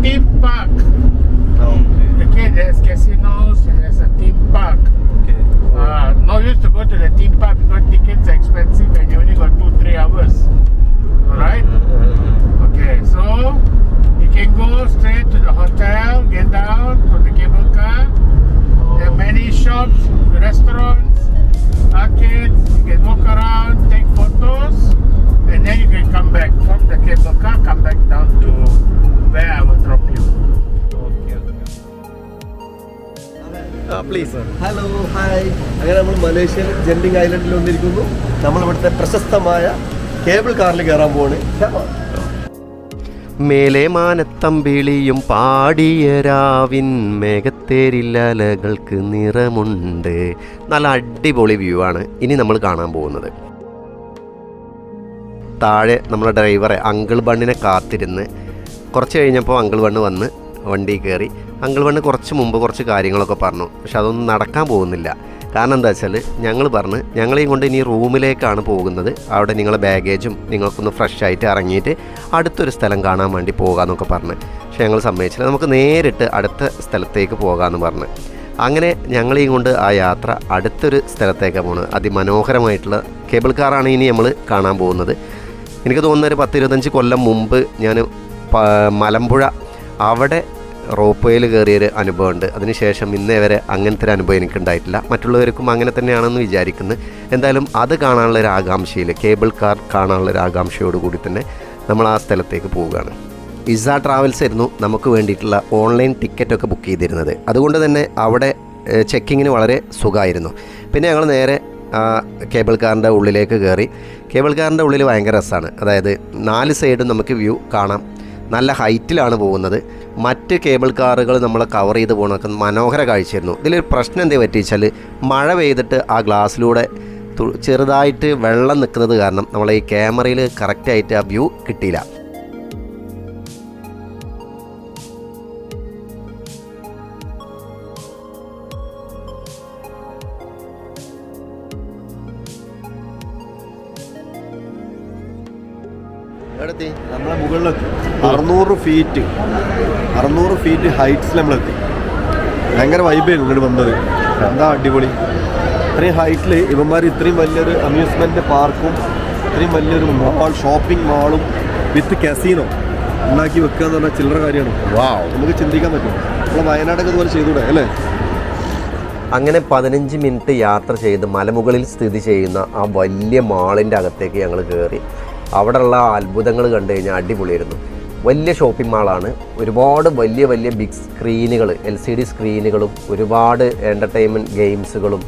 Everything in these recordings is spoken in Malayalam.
theme park. Okay. Okay, there's casinos, there's a theme park. Okay. Uh, no use to go to the theme park because tickets are expensive and you only got two, three hours. Alright? Okay, so you can go straight to the hotel, get down from the cable car. There are many shops, restaurants, arcades. You can walk around, take photos, and then you can come back from the cable car, come back down to where I will drop you. Please hello hi അങ്ങനെ നമ്മൾ മലേഷ്യൻ ജെൻഡിങ് ഐലൻഡിൽ വന്നിരിക്കുന്നു. നമ്മൾ ഇവിടുത്തെ പ്രശസ്തമായ കേബിൾ കാറിൽ കയറാൻ പോവാണ്. മേലെ മാനത്തമ്പിളിയും പാടിയ രാവിൻ മേഘത്തേരില്ലലകൾക്ക് നിറമുണ്ട്. നല്ല അടിപൊളി വ്യൂ ആണ് ഇനി നമ്മൾ കാണാൻ പോകുന്നത്. താഴെ നമ്മുടെ ഡ്രൈവറെ അങ്കിൾ ബണ്ണിനെ കാത്തിരുന്ന് കുറച്ച് കഴിഞ്ഞപ്പോൾ അങ്കിൾ വണ്ണ് വന്ന് വണ്ടി കയറി. അങ്കിൾ വണ്ണ് കുറച്ച് മുമ്പ് കുറച്ച് കാര്യങ്ങളൊക്കെ പറഞ്ഞു. പക്ഷെ അതൊന്നും നടക്കാൻ പോകുന്നില്ല. കാരണം എന്താ വെച്ചാൽ ഞങ്ങൾ പറഞ്ഞ് ഞങ്ങളെയും കൊണ്ട് ഇനി റൂമിലേക്കാണ് പോകുന്നത്. അവിടെ നിങ്ങളെ ബാഗേജും നിങ്ങൾക്കൊന്ന് ഫ്രഷ് ആയിട്ട് ഇറങ്ങിയിട്ട് അടുത്തൊരു സ്ഥലം കാണാൻ വേണ്ടി പോകാമെന്നൊക്കെ പറഞ്ഞ്. പക്ഷെ ഞങ്ങൾ സമ്മതിച്ചില്ല. നമുക്ക് നേരിട്ട് അടുത്ത സ്ഥലത്തേക്ക് പോകാമെന്ന് പറഞ്ഞ്. അങ്ങനെ ഞങ്ങളെയും കൊണ്ട് ആ യാത്ര അടുത്തൊരു സ്ഥലത്തേക്കാണ് പോകുന്നത് അതിമനോഹരമായിട്ടുള്ള കേബിൾ കാറാണ് ഇനി നമ്മൾ കാണാൻ പോകുന്നത്. എനിക്ക് തോന്നുന്ന ഒരു പത്ത് ഇരുപത്തഞ്ച് കൊല്ലം മുമ്പ് ഞാൻ മലമ്പുഴ. അവിടെ റോപ്പ് വേയിൽ കയറിയൊരു അനുഭവമുണ്ട്. അതിനുശേഷം ഇന്നേ വരെ അങ്ങനത്തെ ഒരു അനുഭവം എനിക്കുണ്ടായിട്ടില്ല. മറ്റുള്ളവർക്കും അങ്ങനെ തന്നെയാണെന്ന് വിചാരിക്കുന്നു. എന്തായാലും അത് കാണാനുള്ള ഒരു ആകാംക്ഷയിൽ കേബിൾ കാർ കാണാനുള്ള ഒരു ആകാംക്ഷയോട് കൂടി തന്നെ നമ്മൾ ആ സ്ഥലത്തേക്ക് പോവുകയാണ്. ഇസ ട്രാവൽസ് ആയിരുന്നു നമുക്ക് വേണ്ടിയിട്ടുള്ള ഓൺലൈൻ ടിക്കറ്റൊക്കെ ബുക്ക് ചെയ്തിരുന്നത്. അതുകൊണ്ട് തന്നെ അവിടെ ചെക്കിങ്ങിന് വളരെ സുഖമായിരുന്നു. പിന്നെ ഞങ്ങൾ നേരെ കേബിൾ കാറിന്റെ ഉള്ളിലേക്ക് കയറി. കേബിൾ കാറിന്റെ ഉള്ളിൽ ഭയങ്കര രസമാണ്. അതായത് നാല് സൈഡും നമുക്ക് വ്യൂ കാണാം. നല്ല ഹൈറ്റിലാണ് പോകുന്നത്. മറ്റ് കേബിൾ കാറുകൾ നമ്മൾ കവർ ചെയ്ത് പോകുന്നതൊക്കെ മനോഹര കാഴ്ചയായിരുന്നു. ഇതിലൊരു പ്രശ്നം എന്താ പറ്റിച്ചാൽ മഴ പെയ്തിട്ട് ആ ഗ്ലാസ്സിലൂടെ ചെറുതായിട്ട് വെള്ളം നിൽക്കുന്നത് കാരണം നമ്മൾ ഈ ക്യാമറയിൽ കറക്റ്റായിട്ട് ആ വ്യൂ കിട്ടിയില്ല. എവിടെത്തി നമ്മളെ മുകളിലെത്തി. അറുന്നൂറ് ഫീറ്റ് അറുന്നൂറ് ഫീറ്റ് ഹൈറ്റ്സിൽ നമ്മളെത്തി. ഭയങ്കര വൈബായിരുന്നു ഇങ്ങോട്ട് വന്നത്. എന്താ അടിപൊളി. ഇത്രയും ഹൈറ്റിൽ ഇവന്മാർ ഇത്രയും വലിയൊരു അമ്യൂസ്മെന്റ് പാർക്കും ഇത്രയും വലിയൊരു മാൾ ഷോപ്പിംഗ് മാളും വിത്ത് കസീനോ ഉണ്ടാക്കി വെക്കുക എന്ന് പറഞ്ഞാൽ ചില്ലറ കാര്യമാണ്. വാ നമുക്ക് ചിന്തിക്കാൻ പറ്റും. നമ്മളെ വയനാടൊക്കെ ഇതുപോലെ ചെയ്തുകൂടെ അല്ലേ? അങ്ങനെ പതിനഞ്ച് മിനിറ്റ് യാത്ര ചെയ്ത് മലമുകളിൽ സ്ഥിതി ചെയ്യുന്ന ആ വലിയ മാളിന്റെ അകത്തേക്ക് ഞങ്ങൾ കയറി അവിടെയുള്ള അത്ഭുതങ്ങൾ കണ്ടു കഴിഞ്ഞാൽ അടിപൊളിയായിരുന്നു. വലിയ ഷോപ്പിംഗ് മാളാണ് ഒരുപാട് വലിയ വലിയ ബിഗ് സ്ക്രീനുകൾ എൽ സി ഡി സ്ക്രീനുകളും ഒരുപാട് എന്റർടൈൻമെന്റ് ഗെയിംസുകളും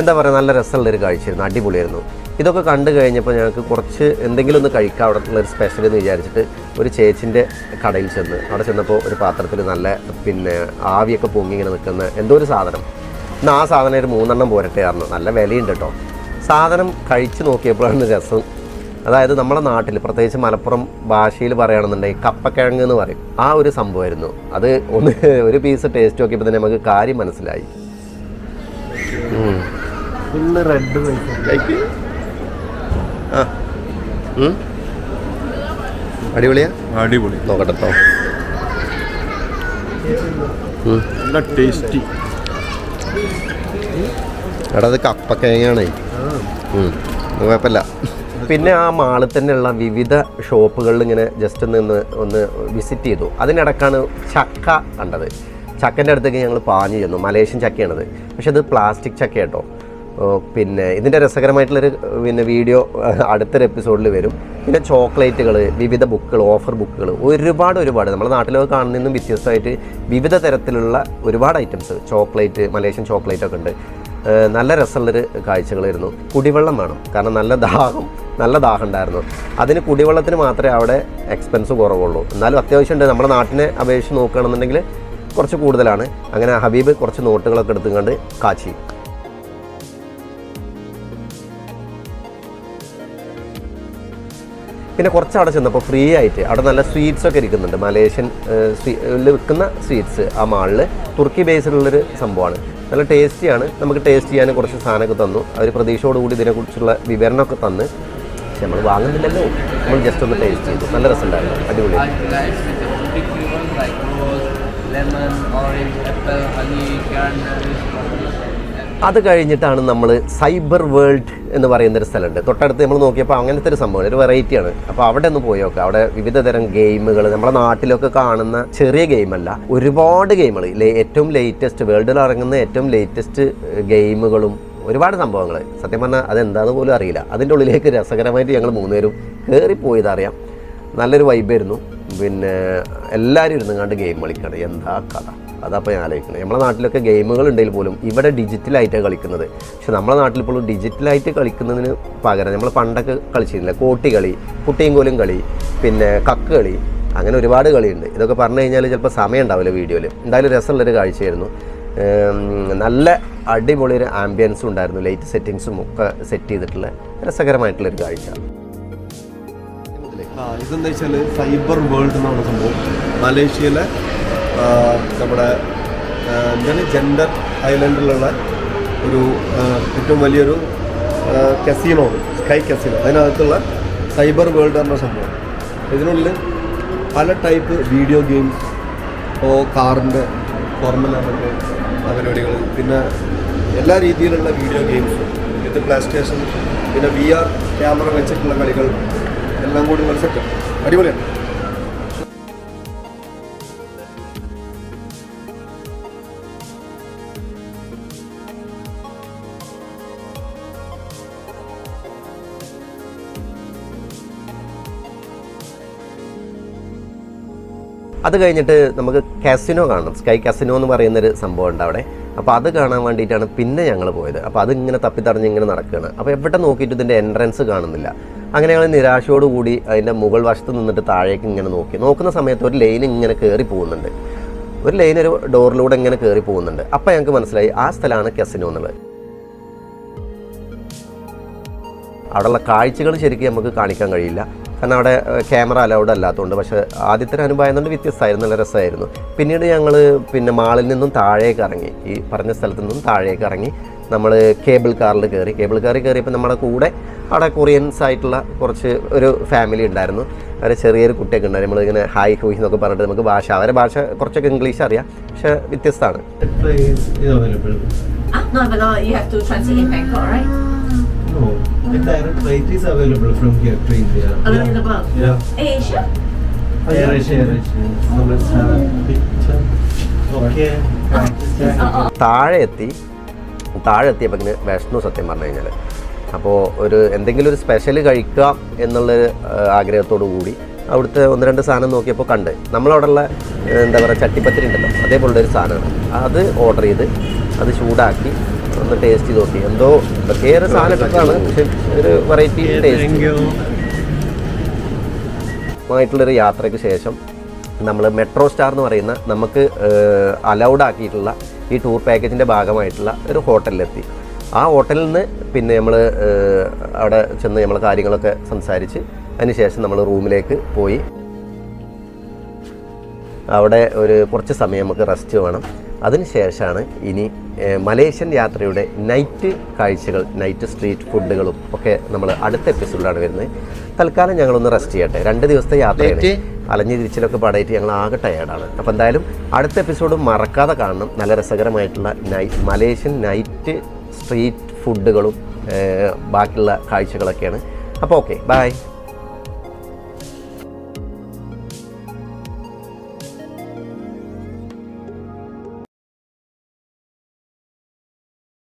എന്താ പറയുക നല്ല രസമുള്ളൊരു കാഴ്ചയായിരുന്നു. അടിപൊളിയായിരുന്നു. ഇതൊക്കെ കണ്ടു കഴിഞ്ഞപ്പോൾ ഞങ്ങൾക്ക് കുറച്ച് എന്തെങ്കിലും ഒന്ന് കഴിക്കാം അവിടെ ഉള്ളൊരു സ്പെഷ്യൽ എന്ന് വിചാരിച്ചിട്ട് ഒരു ചേച്ചിന്റെ കടയിൽ ചെന്ന്. അവിടെ ചെന്നപ്പോൾ ഒരു പാത്രത്തിൽ നല്ല പിന്നെ ആവിയൊക്കെ പൊങ്ങി ഇങ്ങനെ നിൽക്കുന്ന എന്തോ ഒരു സാധനം. എന്നാൽ ആ സാധനം ഒരു മൂന്നെണ്ണം പോരട്ടെ ആയിരുന്നു നല്ല വിലയുണ്ട് കേട്ടോ. സാധനം കഴിച്ച് നോക്കിയപ്പോഴാണ് രസം അതായത് നമ്മുടെ നാട്ടിൽ പ്രത്യേകിച്ച് മലപ്പുറം ഭാഷയിൽ പറയുകയാണെന്നുണ്ടെങ്കിൽ കപ്പക്കിഴങ്ങ് എന്ന് പറയും. ആ ഒരു സംഭവമായിരുന്നു. അത് ഒന്ന് ഒരു പീസ് ടേസ്റ്റ് നോക്കിയപ്പോൾ തന്നെ നമുക്ക് കാര്യം മനസ്സിലായി. റെഡ്. അടിപൊളിയാ? അടിപൊളി. നോക്കട്ടെ ട്ടോ. നല്ല ടേസ്റ്റി എടാ അത് കപ്പക്കിഴങ്ങാണേ. കുഴപ്പമില്ല. പിന്നെ ആ മാളിൽ തന്നെയുള്ള വിവിധ ഷോപ്പുകളിൽ ഇങ്ങനെ ജസ്റ്റ് നിന്ന് ഒന്ന് വിസിറ്റ് ചെയ്തു. അതിനിടക്കാണ് ചക്ക കണ്ടത്. ചക്കന്റെ അടുത്തേക്ക് ഞങ്ങൾ പാഞ്ഞു ചെന്നു. മലേഷ്യൻ ചക്കയാണത്. പക്ഷെ അത് പ്ലാസ്റ്റിക് ചക്ക കേട്ടോ പിന്നെ ഇതിന്റെ രസകരമായിട്ടുള്ളൊരു പിന്നെ വീഡിയോ അടുത്തൊരു എപ്പിസോഡിൽ വരും. പിന്നെ ചോക്ലേറ്റുകൾ വിവിധ ബുക്കുകൾ ഓഫർ ബുക്കുകൾ ഒരുപാട് ഒരുപാട്. നമ്മുടെ നാട്ടിലൊക്കെ കാണുന്നതിനും വ്യത്യസ്തമായിട്ട് വിവിധ തരത്തിലുള്ള ഒരുപാട് ഐറ്റംസ് ചോക്ലേറ്റ് മലേഷ്യൻ ചോക്ലേറ്റ് ഒക്കെ ഉണ്ട് നല്ല രസമുള്ളൊരു കാഴ്ചകളായിരുന്നു. കുടിവെള്ളം വേണം. കാരണം നല്ല ദാഹം. നല്ല ദാഹം ഉണ്ടായിരുന്നു. അതിന് കുടിവെള്ളത്തിന് മാത്രമേ അവിടെ എക്സ്പെൻസ് കുറവുള്ളൂ. എന്നാലും അത്യാവശ്യം ഉണ്ട്. നമ്മുടെ നാട്ടിനെ അപേക്ഷിച്ച് നോക്കുകയാണെന്നുണ്ടെങ്കിൽ കുറച്ച് കൂടുതലാണ്. അങ്ങനെ ഹബീബ് കുറച്ച് നോട്ടുകളൊക്കെ എടുത്തുകൊണ്ട് കാച്ചി. പിന്നെ കുറച്ച് അവിടെ ചെന്നപ്പോൾ ഫ്രീ ആയിട്ട് അവിടെ നല്ല സ്വീറ്റ്സ് ഒക്കെ ഇരിക്കുന്നുണ്ട്. മലേഷ്യൻ വിൽക്കുന്ന സ്വീറ്റ്സ് ആ മാളിൽ തുർക്കി ബേസിലുള്ളൊരു സംഭവമാണ്. നല്ല ടേസ്റ്റിയാണ് നമുക്ക് ടേസ്റ്റ് ചെയ്യാൻ കുറച്ച് സാധനമൊക്കെ തന്നു. അവർ പ്രതീക്ഷയോടുകൂടി ഇതിനെക്കുറിച്ചുള്ള വിവരണമൊക്കെ തന്ന്. പക്ഷെ നമ്മൾ വാങ്ങുന്നില്ലല്ലോ. നമ്മൾ ജസ്റ്റ് ഒന്ന് ടേസ്റ്റ് ചെയ്തു. നല്ല രസമുണ്ടായിരുന്നു. അടിപൊളി. അത് കഴിഞ്ഞിട്ടാണ് നമ്മൾ സൈബർ വേൾഡ് എന്ന് പറയുന്ന ഒരു സ്ഥലമുണ്ട്. തൊട്ടടുത്ത് നമ്മൾ നോക്കിയപ്പോൾ അങ്ങനത്തെ ഒരു സംഭവം ഒരു വെറൈറ്റിയാണ് അപ്പോൾ അവിടെ ഒന്ന് പോയി നോക്കാം. അവിടെ വിവിധ തരം ഗെയിമുകൾ നമ്മുടെ നാട്ടിലൊക്കെ കാണുന്ന ചെറിയ ഗെയിമല്ല ഒരുപാട് ഗെയിമുകൾ ഏറ്റവും ലേറ്റസ്റ്റ് വേൾഡിൽ ഇറങ്ങുന്ന ഏറ്റവും ലേറ്റസ്റ്റ് ഗെയിമുകളും ഒരുപാട് സംഭവങ്ങൾ സത്യം പറഞ്ഞാൽ അതെന്താന്ന് പോലും അറിയില്ല. അതിന്റെ ഉള്ളിലേക്ക് രസകരമായിട്ട് ഞങ്ങൾ മൂന്നുപേരും കയറിപ്പോയതറിയാം നല്ലൊരു വൈബായിരുന്നു പിന്നെ എല്ലാവരും ഇരുന്ന് കണ്ട് ഗെയിം കളിക്കണം. എന്താ കഥ? അതപ്പോൾ ഞാൻ ആലോചിക്കുന്നത് നമ്മുടെ നാട്ടിലൊക്കെ ഗെയിമുകൾ ഉണ്ടെങ്കിൽ പോലും ഇവിടെ ഡിജിറ്റലായിട്ടാണ് കളിക്കുന്നത്. പക്ഷെ നമ്മുടെ നാട്ടിൽ പോലും ഡിജിറ്റലായിട്ട് കളിക്കുന്നതിന് പകരം നമ്മൾ പണ്ടൊക്കെ കളിച്ചിരുന്നില്ല? കോട്ടി കളി കുട്ടിയും കോലും കളി പിന്നെ കക്ക് കളി അങ്ങനെ ഒരുപാട് കളിയുണ്ട്. ഇതൊക്കെ പറഞ്ഞു കഴിഞ്ഞാൽ ചിലപ്പോൾ സമയം ഉണ്ടാവില്ല വീഡിയോയിൽ എന്തായാലും രസമുള്ളൊരു കാഴ്ചയായിരുന്നു. നല്ല അടിപൊളി ഒരു ആംബിയൻസും ഉണ്ടായിരുന്നു. ലൈറ്റ് സെറ്റിങ്സും ഒക്കെ സെറ്റ് ചെയ്തിട്ടുള്ള രസകരമായിട്ടുള്ളൊരു കാഴ്ച. ഇതെന്താ വെച്ചാൽ സൈബർ വേൾഡ് എന്ന് പറയുന്ന സംഭവം. മലേഷ്യയിലെ നമ്മുടെ എന്താണ് ജെൻഡർ ഐലൻഡിലുള്ള ഒരു ഏറ്റവും വലിയൊരു കസീനോ സ്കൈ കസീനോ അതിനകത്തുള്ള സൈബർ വേൾഡ് എന്ന സംഭവം. ഇതിനുള്ളിൽ പല ടൈപ്പ് വീഡിയോ ഗെയിംസ് ഇപ്പോൾ കാറിന്റെ ഫോർമുല പരിപാടികൾ പിന്നെ എല്ലാ രീതിയിലുള്ള video games with PlayStation പിന്നെ വി ആർ ക്യാമറ വെച്ചിട്ടുള്ള കളികൾ എല്ലാം കൂടി സെറ്റ് അടിപൊളിയാണ്. അത് കഴിഞ്ഞിട്ട് നമുക്ക് കാസിനോ കാണണം. സ്കൈ കാസിനോ എന്ന് പറയുന്നൊരു സംഭവം ഉണ്ട് അവിടെ. അപ്പോൾ അത് കാണാൻ വേണ്ടിയിട്ടാണ് പിന്നെ ഞങ്ങൾ പോയത്. അപ്പോൾ അതിങ്ങനെ തപ്പിത്തടഞ്ഞ് ഇങ്ങനെ നടക്കുകയാണ് അപ്പോൾ എവിടെ നോക്കിയിട്ട് ഇതിന്റെ എൻട്രൻസ് കാണുന്നില്ല. അങ്ങനെ ഞങ്ങൾ നിരാശയോടുകൂടി അതിന്റെ മുകൾ വശത്ത് നിന്നിട്ട് താഴേക്ക് ഇങ്ങനെ നോക്കി. നോക്കുന്ന സമയത്ത് ഒരു ലൈൻ ഇങ്ങനെ കയറി പോകുന്നുണ്ട്. ഒരു ലൈൻ ഒരു ഡോറിലൂടെ ഇങ്ങനെ കയറി പോകുന്നുണ്ട്. അപ്പോൾ ഞങ്ങൾക്ക് മനസ്സിലായി ആ സ്ഥലമാണ് കസിനോ എന്നുള്ളത്. അവിടെയുള്ള കാഴ്ചകൾ ശരിക്കും നമുക്ക് കാണിക്കാൻ കഴിയില്ല. കാരണം അവിടെ ക്യാമറ അലൗഡ് അല്ലാത്തതുകൊണ്ട്. പക്ഷേ ആദ്യത്തെ അനുഭവം ആയതുകൊണ്ട് വ്യത്യസ്തമായിരുന്നു. നല്ല രസമായിരുന്നു. പിന്നീട് ഞങ്ങൾ പിന്നെ മാളിൽ നിന്നും താഴേക്ക് ഇറങ്ങി. ഈ പറഞ്ഞ സ്ഥലത്ത് നിന്നും താഴേക്ക് ഇറങ്ങി നമ്മൾ കേബിൾ കാറിൽ കയറി. കേബിൾ കാറിൽ കയറിയപ്പോൾ നമ്മുടെ കൂടെ അവിടെ കൊറിയൻസ് ആയിട്ടുള്ള കുറച്ച് ഒരു ഫാമിലി ഉണ്ടായിരുന്നു. അവരെ ചെറിയൊരു കുട്ടിയൊക്കെ ഉണ്ടായിരുന്നു. നമ്മളിങ്ങനെ ഹായ് ഹൂയ് എന്നൊക്കെ പറഞ്ഞിട്ട് നമുക്ക് ഭാഷ അവരെ ഭാഷ കുറച്ചൊക്കെ ഇംഗ്ലീഷ് അറിയാം. പക്ഷേ വ്യത്യസ്തമാണ്. No, the direct flight is available from here to India. Available. Yeah. Asia? Here, here, here. So let's have a picture. Okay. താഴെ എത്തി താഴെ എത്തിയപ്പോൾ വിഷ്ണു സത്യം പറഞ്ഞു കഴിഞ്ഞാൽ അപ്പോൾ ഒരു എന്തെങ്കിലും ഒരു സ്പെഷ്യൽ കഴിക്കുക എന്നുള്ളൊരു ആഗ്രഹത്തോടു കൂടി അവിടുത്തെ ഒന്ന് രണ്ട് സാധനം നോക്കിയപ്പോൾ കണ്ട് നമ്മളവിടെയുള്ള എന്താ പറയുക ചട്ടിപ്പത്തിരി ഉണ്ടല്ലോ അതേപോലുള്ള ഒരു സാധനമാണ് അത് ഓർഡർ ചെയ്ത് അത് ചൂടാക്കി ഒന്ന് ടേസ്റ്റ് ചെയ്ത് നോക്കി. എന്തോ പ്രത്യേക സാധനം പക്ഷെ ഒരു വെറൈറ്റി ടേസ്റ്റ് ആയിട്ടുള്ളൊരു യാത്രയ്ക്ക് ശേഷം നമ്മൾ മെട്രോ സ്റ്റാർ എന്ന് പറയുന്ന നമുക്ക് അലൗഡ് ആക്കിയിട്ടുള്ള ഈ ടൂർ പാക്കേജിന്റെ ഭാഗമായിട്ടുള്ള ഒരു ഹോട്ടലിലെത്തി. ആ ഹോട്ടലിൽ നിന്ന് പിന്നെ നമ്മൾ അവിടെ ചെന്ന് നമ്മൾ കാര്യങ്ങളൊക്കെ സംസാരിച്ച് അതിനുശേഷം നമ്മൾ റൂമിലേക്ക് പോയി. അവിടെ ഒരു കുറച്ച് സമയം നമുക്ക് റെസ്റ്റ് വേണം. അതിനുശേഷമാണ് ഇനി മലേഷ്യൻ യാത്രയുടെ നൈറ്റ് കാഴ്ചകൾ നൈറ്റ് സ്ട്രീറ്റ് ഫുഡുകളും ഒക്കെ നമ്മൾ അടുത്ത എപ്പിസോഡിലാണ് വരുന്നത്. തൽക്കാലം ഞങ്ങളൊന്ന് റെസ്റ്റ് ചെയ്യട്ടെ. രണ്ട് ദിവസത്തെ യാത്രയാണ്. അലഞ്ഞു തിരിച്ചിലൊക്കെ പാടായിട്ട് ഞങ്ങൾ ആകെ ടയേർഡാണ് അപ്പോൾ എന്തായാലും അടുത്ത എപ്പിസോഡും മറക്കാതെ കാണണം. നല്ല രസകരമായിട്ടുള്ള നൈറ്റ് മലേഷ്യൻ നൈറ്റ് സ്ട്രീറ്റ് ഫുഡുകളും ബാക്കിയുള്ള കാഴ്ചകളൊക്കെയാണ്. അപ്പോൾ ഓക്കെ ബൈ.